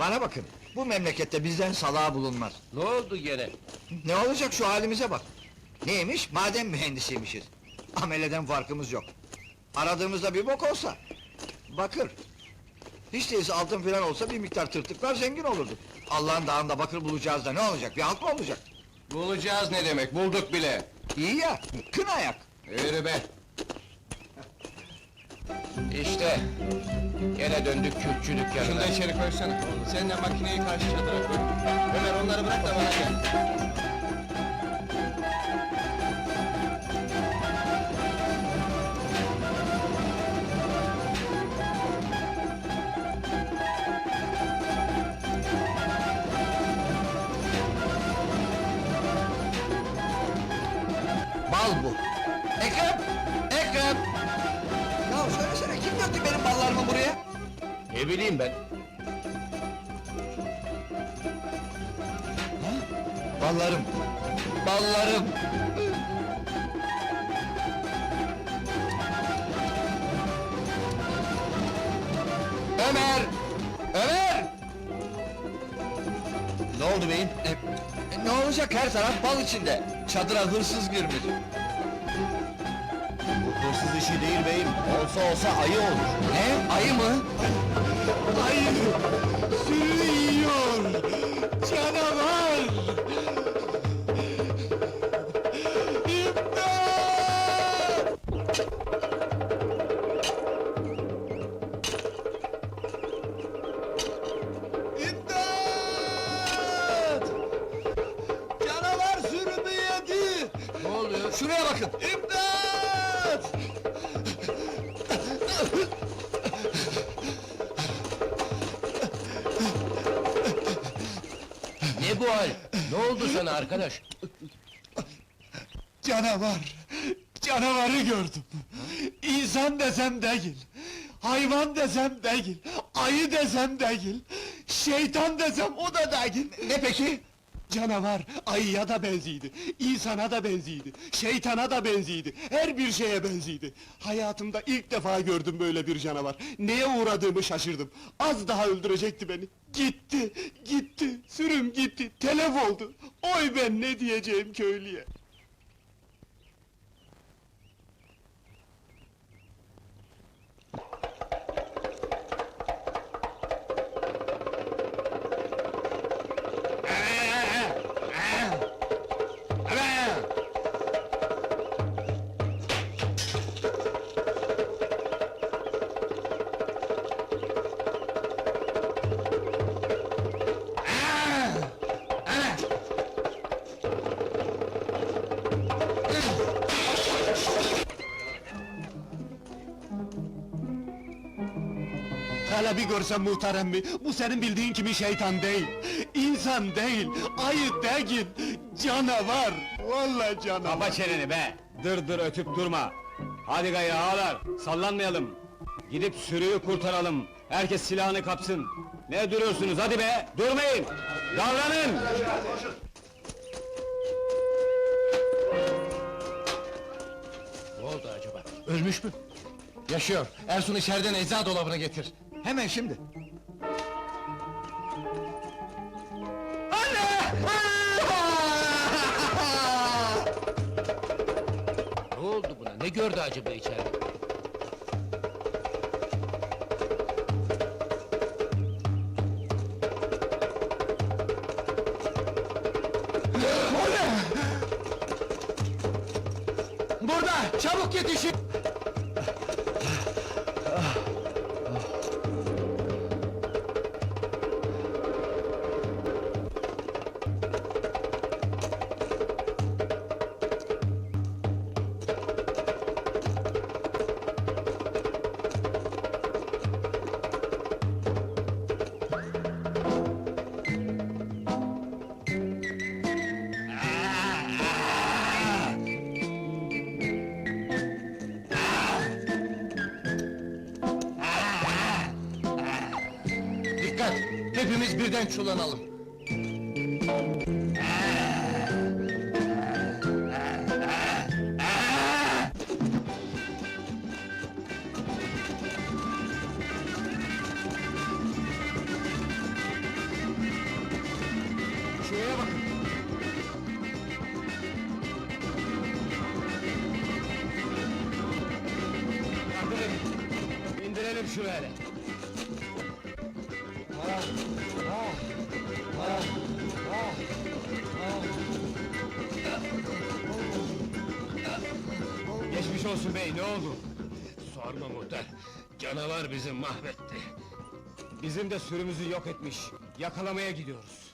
Bana bakın, bu memlekette bizden salağa bulunmaz. Ne oldu gene? Ne olacak şu halimize bak. Neymiş? Maden mühendisiymişiz. Ameleden farkımız yok. Aradığımızda bir bok olsa... Bakır. Hiç değilse altın filan olsa bir miktar tırtıklar zengin olurduk. Allah'ın dağında bakır bulacağız da ne olacak? Bir halk mı olacak? Bulacağız ne demek, bulduk bile. İyi ya, kın ayak. Yürü be! İşte, gene döndük kürkçü dükkanına. Şunu da içeri koysana. Sen de makineyi karşı çadıra koy. Ömer onları bırak da bana gel. Ne bileyim ben? Ballarım! Ballarım! Ömer! Ömer! Ne oldu beyim? E, ne olacak her taraf bal içinde. Çadıra hırsız girmiş. Bu hırsız işi değil beyim. Olsa olsa ayı olur. Ne? Ayı! Bakın! İmdat! Ne bu hal? Ne oldu sana arkadaş? Canavar! Canavarı gördüm! İnsan desem değil, hayvan desem değil, ayı desem değil, şeytan desem o da değil. Ne peki? Canavar ayıya da benziydi, insana da benziydi, şeytana da benziydi, her bir şeye benziydi. Hayatımda ilk defa gördüm böyle bir canavar. Neye uğradığımı şaşırdım. Az daha öldürecekti beni. Gitti, gitti, sürüm gitti, telef oldu. Oy ben ne diyeceğim köylüye. Hala bir görsen muhterem mi? Bu senin bildiğin kimi şeytan değil. İnsan değil, ayı değil, canavar. Vallahi canavar. Kapa çeneni be! Dır dır ötüp durma! Hadi gayrı ağalar, sallanmayalım! Gidip sürüyü kurtaralım, herkes silahını kapsın! Ne duruyorsunuz hadi be, durmayın! Davranın! Ne oldu acaba? Ölmüş mü? Yaşıyor. Ersun içeriden ecza dolabına getir. Hemen şimdi. Ne oldu buna? Ne gördü acaba içeride? Burada! Çabuk yetişin! Hepimiz birden çullanalım. Şuraya bak. İndirelim şu Geçmiş olsun bey, ne oldu? Sorma muhtar. Canavar bizi mahvetti. Bizim de sürümüzü yok etmiş. Yakalamaya gidiyoruz.